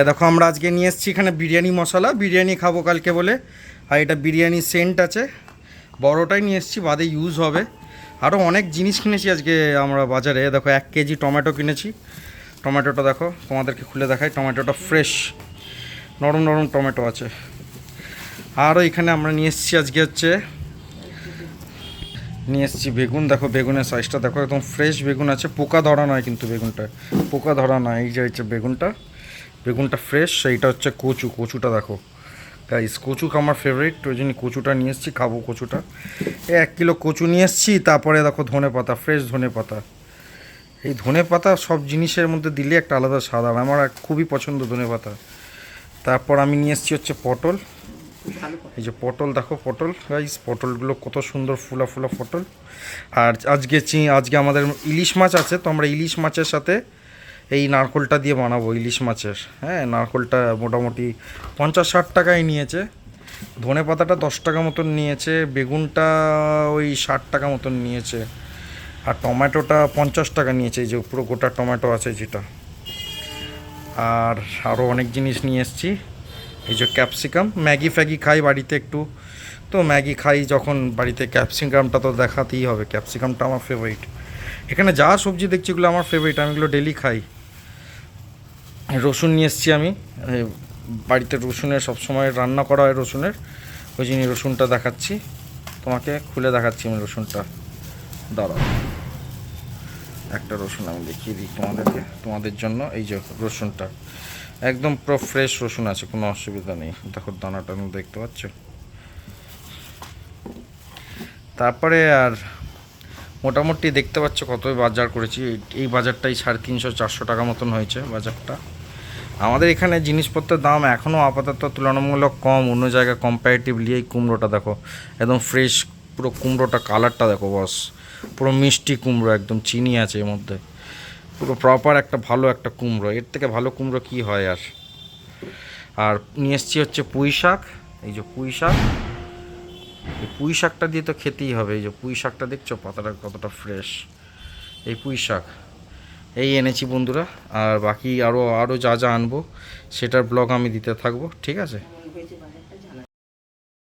এ দেখো, আমরা আজকে নিয়ে এসেছি এখানে বিরিয়ানি মশলা। বিরিয়ানি খাব কালকে বলে। আর এটা বিরিয়ানি সেন্ট আছে। বড়টাই নিয়ে এসেছি, বাদে ইউজ হবে। আরও অনেক জিনিস কিনেছি আজকে আমরা বাজারে। দেখো, এক কেজি টমেটো কিনেছি। টমেটোটা দেখো, তোমাদেরকে খুলে দেখাই। টমেটোটা ফ্রেশ নরম নরম টমেটো আছে। আরও এখানে আমরা নিয়ে এসেছি আজকে হচ্ছে, নিয়ে এসেছি বেগুন। দেখো, বেগুনের সাইজটা দেখো, একদম ফ্রেশ বেগুন আছে। পোকা ধরা নয় কিন্তু বেগুনটা। পোকা ধরা নয়, এই যে হচ্ছে বেগুনটা। বেগুনটা ফ্রেশ সেইটা হচ্ছে কচু। কচুটা দেখো। গাইস কচু আমার ফেভারিট ওই জন্য কচুটা নিয়ে এসেছি, খাব কচুটা। এক কিলো কচু নিয়ে এসেছি, তারপরে দেখো ধনে পাতা ফ্রেশ ধনে পাতা। এই ধনে পাতা সব জিনিসের মধ্যে দিলে একটা আলাদা স্বাদ আমার খুবই পছন্দ ধনে পাতা। তারপর আমি নিয়ে এসেছি হচ্ছে পটল। এই যে পটল দেখো, পটল। গাইস পটলগুলো কত সুন্দর ফুলা ফুলা পটল। আর আজকে চি আজকে আমাদের ইলিশ মাছ আছে, তো আমরা ইলিশ মাছের সাথে এই নারকোলটা দিয়ে বানাবো, ইলিশ মাছের। হ্যাঁ নারকোলটা মোটামুটি পঞ্চাশ ষাট টাকায় নিয়েছে। ধনে পাতাটা দশ টাকা মতন নিয়েছে, বেগুনটা ওই ষাট টাকা মতন নিয়েছে, আর টমেটোটা পঞ্চাশ টাকা নিয়েছে, এই যে পুরো গোটা টমেটো আছে যেটা। আর আরও অনেক জিনিস নিয়ে এসেছি। এই যে ক্যাপসিকাম, ম্যাগি ফ্যাগি খাই বাড়িতে একটু। তো ম্যাগি খাই যখন বাড়িতে ক্যাপসিকামটা তো দেখাতেই হবে, ক্যাপসিকামটা আমার ফেভারিট এখানে যা সবজি দেখছি এগুলো আমার ফেভারিট আমি এগুলো ডেলি খাই। রসুন নিয়ে এসেছি আমি। বাড়িতে রসুনের সবসময় রান্না করা হয় রসুনের। ওই জন্য রসুনটা দেখাচ্ছি। তোমাকে খুলে দেখাচ্ছি আমি রসুনটা। দাঁড়াও। একটা রসুন আমি দেখিয়ে দিই তোমাদেরকে, তোমাদের জন্য। এই যে রসুনটা। একদম পুরো ফ্রেশ রসুন আছে, কোনো অসুবিধা নেই। দেখো দানাটা আমি দেখতে পাচ্ছ? তারপরে আর মোটামুটি দেখতে পাচ্ছ কতই বাজার করেছি। এই বাজারটাই সাড়ে তিনশো, চারশো টাকা মতন হয়েছে বাজারটা। আমাদের এখানে জিনিসপত্রের দাম এখনও আপাতত তুলনামূলক কম, অন্য জায়গায় কম্পারেটিভলি এই কুমড়োটা দেখো, একদম ফ্রেশ পুরো কুমড়োটা কালারটা দেখো বস পুরো মিষ্টি কুমড়ো, একদম চিনি আছে এর মধ্যে, পুরো প্রপার একটা ভালো একটা কুমড়ো, এর থেকে ভালো কুমড়ো কি হয় আর? আর নিয়ে এসছি হচ্ছে পুঁই শাক, এই যে পুঁই শাক, এই পুঁই শাকটা দিয়ে তো খেতেই হবে, এই যে পুঁই শাকটা দেখছ, পাতাটা কতটা ফ্রেশ এই পুঁই শাক। এই এনেছি বন্ধুরা, আর বাকি আরও আরও যা যা আনব, সেটার ব্লগ আমি দিতে থাকব, ঠিক আছে?